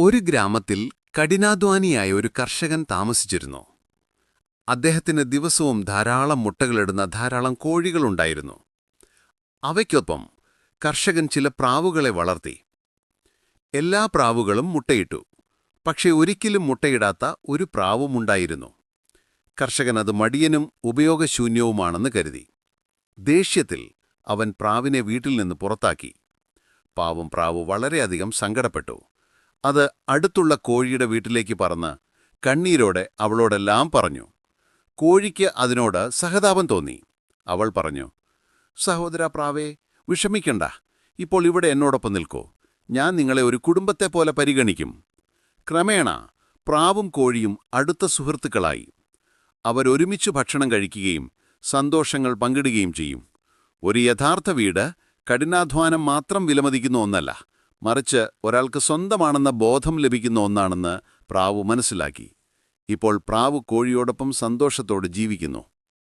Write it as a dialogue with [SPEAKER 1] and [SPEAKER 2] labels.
[SPEAKER 1] ഒരു ഗ്രാമത്തിൽ കഠിനാധ്വാനിയായ ഒരു കർഷകൻ താമസിച്ചിരുന്നു. അദ്ദേഹത്തിന് ദിവസവും ധാരാളം മുട്ടകളിടുന്ന ധാരാളം കോഴികളുണ്ടായിരുന്നു. അവയ്ക്കൊപ്പം കർഷകൻ ചില പ്രാവുകളെ വളർത്തി. എല്ലാ പ്രാവുകളും മുട്ടയിട്ടു. പക്ഷെ ഒരിക്കലും മുട്ടയിടാത്ത ഒരു പ്രാവുമുണ്ടായിരുന്നു കർഷകൻ അത് മടിയനും ഉപയോഗശൂന്യവുമാണെന്ന് കരുതി. ദേഷ്യത്തിൽ അവൻ പ്രാവിനെ വീട്ടിൽ നിന്ന് പുറത്താക്കി. പാവം പ്രാവ് വളരെയധികം സങ്കടപ്പെട്ടു. അത് അടുത്തുള്ള കോഴിയുടെ വീട്ടിലേക്ക് പറന്ന് കണ്ണീരോടെ അവളോടെല്ലാം പറഞ്ഞു കോഴിക്ക് അതിനോട് സഹതാപം തോന്നി. അവൾ പറഞ്ഞു സഹോദര പ്രാവേ വിഷമിക്കണ്ട. ഇപ്പോൾ ഇവിടെ എന്നോടൊപ്പം നിൽക്കൂ. ഞാൻ നിങ്ങളെ ഒരു കുടുംബത്തെ പോലെ പരിഗണിക്കും. ക്രമേണ പ്രാവും കോഴിയും അടുത്ത സുഹൃത്തുക്കളായി. അവരൊരുമിച്ച് ഭക്ഷണം കഴിക്കുകയും സന്തോഷങ്ങൾ പങ്കിടുകയും ചെയ്യും. ഒരു യഥാർത്ഥ വീട് കഠിനാധ്വാനം മാത്രം വിലമതിക്കുന്ന ഒന്നല്ല. മറിച്ച് ഒരാൾക്ക് സ്വന്തമാണെന്ന ബോധം ലഭിക്കുന്ന ഒന്നാണെന്ന് പ്രാവു മനസ്സിലാക്കി. ഇപ്പോൾ പ്രാവു കോഴിയോടൊപ്പം സന്തോഷത്തോടെ ജീവിക്കുന്നു.